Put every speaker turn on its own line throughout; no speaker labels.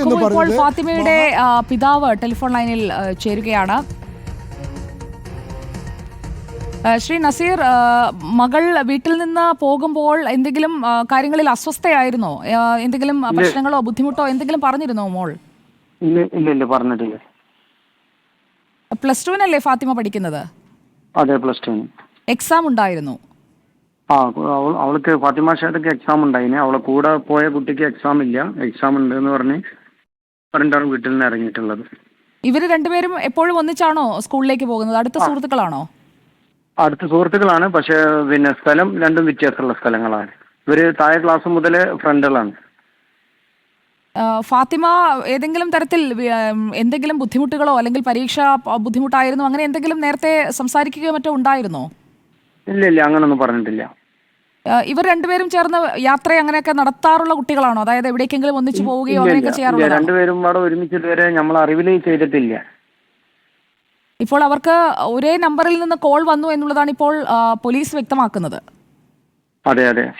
എന്ന്
നോക്കുമ്പോൾ ഇപ്പോൾ ഫാത്തിമയുടെ പിതാവ് ടെലിഫോൺ ലൈനിൽ ചേരുകയാണ്. ശ്രീ നസീർ മകൾ വീട്ടിൽ നിന്ന് പോകുമ്പോൾ എന്തെങ്കിലും കാര്യങ്ങളിൽ അസ്വസ്ഥയായിരുന്നോ? എന്തെങ്കിലും പ്രശ്നങ്ങളോ ബുദ്ധിമുട്ടോ എന്തെങ്കിലും പറഞ്ഞിരുന്നോ മോൾ?
ഇല്ല ഇല്ല ഇല്ല പറഞ്ഞിട്ടില്ല.
പ്ലസ് ടുവിനല്ലേ ഫാത്തിമ പഠിക്കുന്നത്?
അതെ പ്ലസ്
എക്സാം ഉണ്ടായിരുന്നു.
ആ അവൾക്ക് ഫാത്തിമ ഷാദക്ക് എക്സാം ഉണ്ടായിന്. അവളെ കൂടെ പോയ കുട്ടിക്ക് എക്സാം ഇല്ല. എക്സാം ഉണ്ട് എന്ന് പറഞ്ഞ് പറഞ്ഞിട്ടാണ് വീട്ടിൽ നിന്ന് ഇറങ്ങിയിട്ടുള്ളത്.
ഇവർ രണ്ടുപേരും എപ്പോഴും ഒന്നിച്ചാണോ സ്കൂളിലേക്ക് പോകുന്നത്? അടുത്ത സുഹൃത്തുക്കളാണോ?
അടുത്ത സുഹൃത്തുക്കളാണ് പക്ഷെ പിന്നെ സ്ഥലം രണ്ടും വ്യത്യാസമുള്ള സ്ഥലങ്ങളാണ്. ഇവർ താഴെ ക്ലാസ് മുതൽ ഫ്രണ്ടുകളാണ്
ആ, ഫാത്തിമ ഏതെങ്കിലും തരത്തിൽ വി- എന്തെങ്കിലും ബുദ്ധിമുട്ടുകളോ അല്ലെങ്കിൽ പരീക്ഷ പ- ബുദ്ധിമുട്ടായിരുന്നു? അങ്ങനെ എന്തെങ്കിലും നേരത്തെ സംസാരിക്കുകയോ മറ്റോ ഉണ്ടായിരുന്നോ?
ഇല്ല ഇല്ല അങ്ങനൊന്നും പറഞ്ഞിട്ടില്ല.
ഇവർ രണ്ടുപേരും ചേർന്ന് യാത്ര അങ്ങനെയൊക്കെ നടത്താറുള്ള കുട്ടികളാണോ? അതായത് എവിടേക്കെങ്കിലും ഒന്നിച്ചു പോവുകയോ അങ്ങനെയൊക്കെ.
ഇല്ല. രണ്ടുപേരും അവിടെ ഒരുമിച്ച് ഇതുവരെ നമ്മൾ അറിവിൽ ചെയ്തിട്ടില്ല.
ഇപ്പോൾ അവർക്ക് ഒരേ നമ്പറിൽ നിന്ന് കോൾ വന്നു എന്നുള്ളതാണ് ഇപ്പോൾ പോലീസ് വ്യക്തമാക്കുന്നത്.
അതെ അതെ.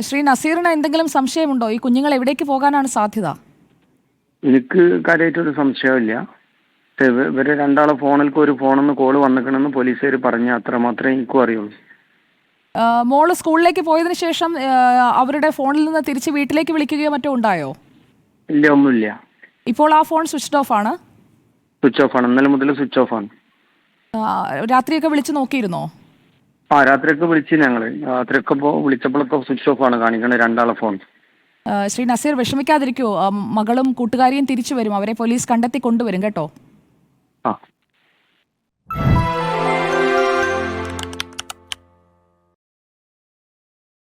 ശ്രീ നസീറിന് എന്തെങ്കിലും സംശയമുണ്ടോ? ഈ കുഞ്ഞുങ്ങൾ എവിടേക്ക് പോകാനാണ് സാധ്യത?
എനിക്ക് കാര്യമായിട്ടൊരു സംശയമില്ല ഇവരെ ഇവ- ഇവർ രണ്ടാളെ ഫോണിൽ ഒരു ഫോണിൽ നിന്ന് കോൾ വന്നിക്കണമെന്ന് പോലീസുകാർ പറഞ്ഞ അത്ര മാത്രമേ എനിക്കും അറിയുള്ളൂ.
മോൾ സ്കൂളിലേക്ക് പോയതിനു ശേഷം അവരുടെ ഫോണിൽ നിന്ന് തിരിച്ച് വീട്ടിലേക്ക് വിളിക്കുകയോ മറ്റോ ഉണ്ടായോ?
ഇല്ല ഒന്നുമില്ല.
ഇപ്പോൾ ആ ഫോൺ സ്വിച്ച് ഓഫ് ആണ്.
സ്വിച്ച് ഓഫ് ആണ്. ഇന്നലെ മുതൽ സ്വിച്ച് ഓഫ് ആണ്.
രാത്രിയൊക്കെ വിളിച്ചു നോക്കിയിരുന്നോ?
ആ രാത്രിയൊക്കെ വിളിച്ചു ഞങ്ങൾ രാത്രിയൊക്കെ വിളിച്ചപ്പോഴൊക്കെ സ്വിച്ച് ഓഫ് ആണ് കാണിക്കുന്നത് രണ്ടാളെ ഫോൺ.
ശ്രീ നസീർ വിഷമിക്കാതിരിക്കോ. മകളും കൂട്ടുകാരിയും തിരിച്ചു വരും. അവരെ പോലീസ് കണ്ടെത്തി കൊണ്ടുവരും കേട്ടോ.
ആ.